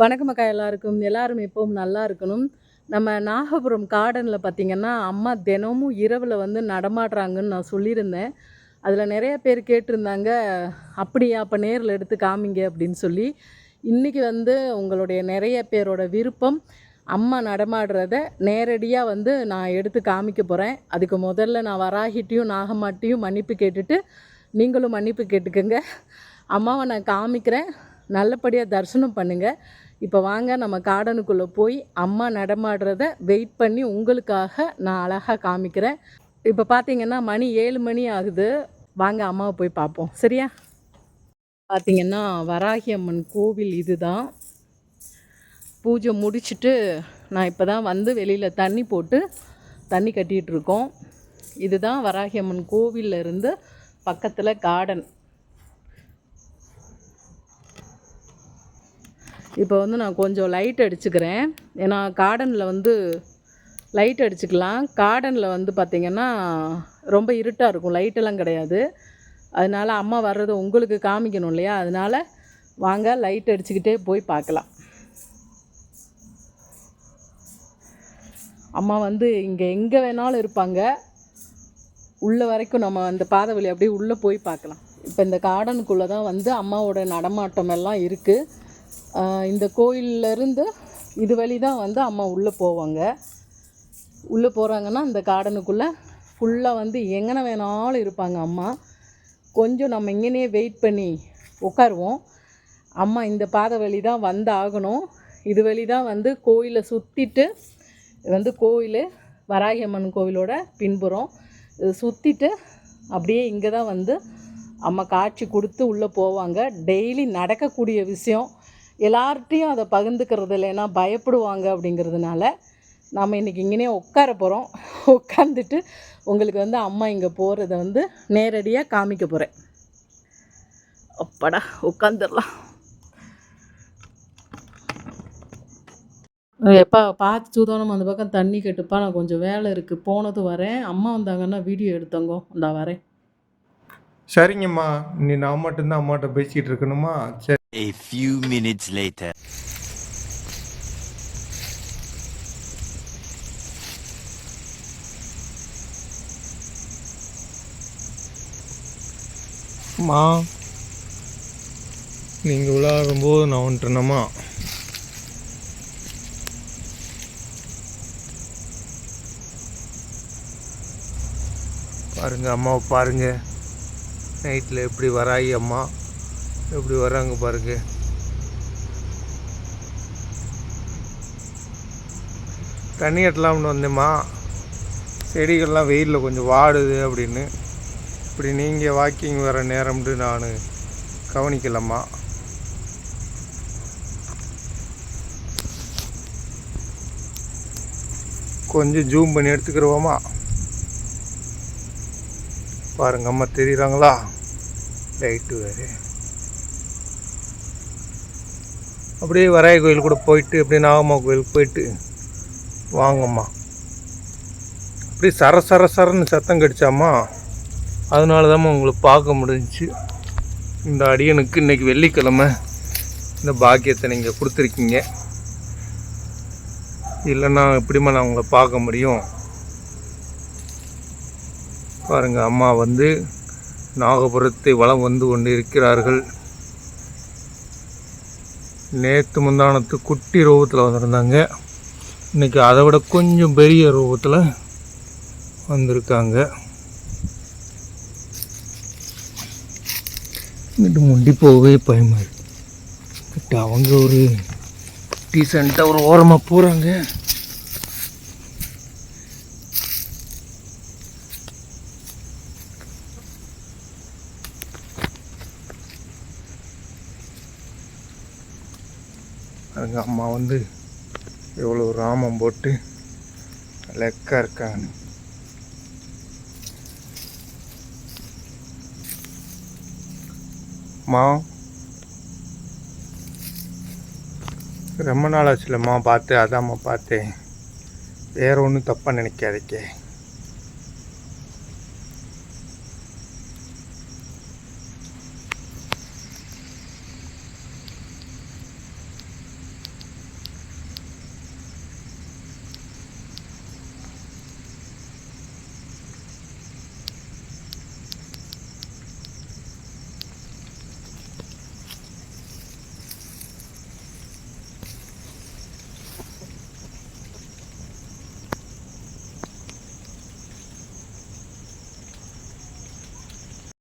வணக்கம் அக்கா எல்லாருக்கும். எல்லாரும் எப்பவும் நல்லா இருக்கணும். நம்ம நாகபுரம் கார்டனில் பார்த்திங்கன்னா அம்மா தினமும் இரவில் வந்து நடமாடுறாங்கன்னு நான் சொல்லியிருந்தேன். அதில் நிறைய பேர் கேட்டிருந்தாங்க அப்படியா அப்போ நேரில் எடுத்து காமிங்க அப்படின்னு சொல்லி. இன்றைக்கி வந்து உங்களுடைய நிறைய பேரோட விருப்பம் அம்மா நடமாடுறத நேரடியாக வந்து நான் எடுத்து காமிக்க போகிறேன் அதுக்கு முதல்ல நான் வராகிட்டையும் நாகம்மாட்டையும் மன்னிப்பு கேட்டுட்டு நீங்களும் மன்னிப்பு கேட்டுக்கோங்க. அம்மாவை நான் காமிக்கிறேன். நல்லபடியாக தரிசனம் பண்ணுங்கள் இப்போ வாங்க நம்ம கார்டனுக்குள்ளே போய் அம்மா நடமாடுறத வெயிட் பண்ணி உங்களுக்காக நான் அழகாக காமிக்கிறேன். இப்போ பார்த்தீங்கன்னா மணி ஏழு மணி ஆகுது. வாங்க அம்மாவை போய் பார்ப்போம் சரியா? பார்த்திங்கன்னா வராகி அம்மன் கோவில் இதுதான். பூஜை முடிச்சுட்டு நான் இப்போ தான் வந்து வெளியில் தண்ணி போட்டு தண்ணி கட்டிகிட்டு இருக்கோம். இதுதான் வராகி அம்மன் கோவில்ல இருந்து பக்கத்தில் கார்டன் இப்போ வந்து நான் கொஞ்சம் லைட் அடிச்சுக்கிறேன். ஏன்னா கார்டனில் வந்து லைட் அடிச்சுக்கலாம். கார்டனில் வந்து பார்த்திங்கன்னா ரொம்ப இருட்டாக இருக்கும். லைட்டெல்லாம் கிடையாது. அதனால் அம்மா வர்றதை உங்களுக்கு காமிக்கணும் இல்லையா? அதனால் வாங்க லைட் அடிச்சுக்கிட்டே போய் பார்க்கலாம். அம்மா வந்து இங்கே எங்கே வேணாலும் இருப்பாங்க. உள்ள வரைக்கும் நம்ம அந்த பாதை வழி அப்படியே உள்ளே போய் பார்க்கலாம். இப்போ இந்த கார்டனுக்குள்ளே தான் வந்து அம்மாவோட நடமாட்டம் எல்லாம் இருக்குது இந்த கோயிலேருந்து இது வழி தான் வந்து அம்மா உள்ளே போவாங்க. உள்ளே போகிறாங்கன்னா இந்த கார்டனுக்குள்ளே ஃபுல்லாக வந்து எங்கன வேணாலும் இருப்பாங்க அம்மா. கொஞ்சம் நம்ம இங்கேனே வெயிட் பண்ணி உட்காருவோம். அம்மா இந்த பாதை வழி தான் வந்து ஆகணும். இது வழி தான் வந்து கோயிலை சுற்றிட்டு இது வந்து கோயில் வராகி அம்மன் கோவிலோட பின்புறம். இது சுற்றிட்டு அப்படியே இங்கே தான் வந்து அம்மா காட்சி கொடுத்து உள்ளே போவாங்க. டெய்லி நடக்கக்கூடிய விஷயம். எல்லார்ட்டையும் அதை பகிர்ந்துக்கிறது இல்லைன்னா பயப்படுவாங்க அப்படிங்கிறதுனால நம்ம இன்றைக்கி இங்கேனே உட்கார போகிறோம் உட்காந்துட்டு உங்களுக்கு வந்து அம்மா இங்கே போகிறத வந்து நேரடியாக காமிக்க போகிறேன் அப்பாடா உட்காந்துடலாம் எப்பா பார்த்து சூதானம் அந்த பக்கம் தண்ணி கட்டுப்பா நான் கொஞ்சம் வேலை இருக்குது போனது வரேன். அம்மா வந்தாங்கன்னா வீடியோ எடுத்தங்கோ. இந்தா வரேன். சரிங்கம்மா. நீ நான் மட்டும்தான் அம்மாட்ட பேசிக்கிட்டு இருக்கணுமா? சரி. A few minutes later. அம்மா நீங்கள் விளாடும்போது நான் ஒன்றுனமா பாருங்க அம்மாவை பாருங்க. நைட்டில் எப்படி வராயி அம்மா? எப்படி வராங்க பாருங்க. தண்ணி கட்டலாம்னு வந்தேம்மா. செடிகள்லாம் வெயிலில் கொஞ்சம் வாடுது அப்படின்னு. இப்படி நீங்கள் வாக்கிங் வர நேரம்னு நான் கவனிக்கலம்மா. கொஞ்சம் ஜூம் பண்ணி எடுத்துக்கிறோமா பாருங்க அம்மா தெரியுறாங்களா? லைட்டு வேறு. அப்படியே வராய கோயில் கூட போயிட்டு அப்படியே நாகம்மா கோயிலுக்கு போயிட்டு வாங்கம்மா. அப்படியே சர சர சரன்னு சத்தம் கடிச்சாம்மா. அதனால தான் உங்களை பார்க்க முடிஞ்சிச்சு. இந்த அடியனுக்கு இன்றைக்கி வெள்ளிக்கிழமை. இந்த பாக்கியத்தை நீங்கள் கொடுத்துருக்கீங்க. இல்லைன்னா எப்படிம்மா நான் உங்களை பார்க்க முடியும்? பாருங்கள் அம்மா வந்து நாகபுரத்தை வளம் வந்து கொண்டு இருக்கிறார்கள் நேற்று முந்தானத்து குட்டி ரூபத்தில் வந்திருந்தாங்க. இன்னைக்கு அதை விட கொஞ்சம் பெரிய ரூபத்தில் வந்திருக்காங்க. இங்கிட்டு முண்டி போகவே பயமாக இருக்குது அவங்க ஒரு டீசெண்டாக ஒரு ஓரமாக போகிறாங்க எங்கள் அம்மா வந்து எவ்வளோ ராமம் போட்டு லெக்கா இருக்காங்க. அம்மா ரொம்ப நாள் ஆச்சுலம்மா பார்த்து அதாம்மா பார்த்தேன் வேற ஒன்றும் தப்பாக நினைக்காதீங்க.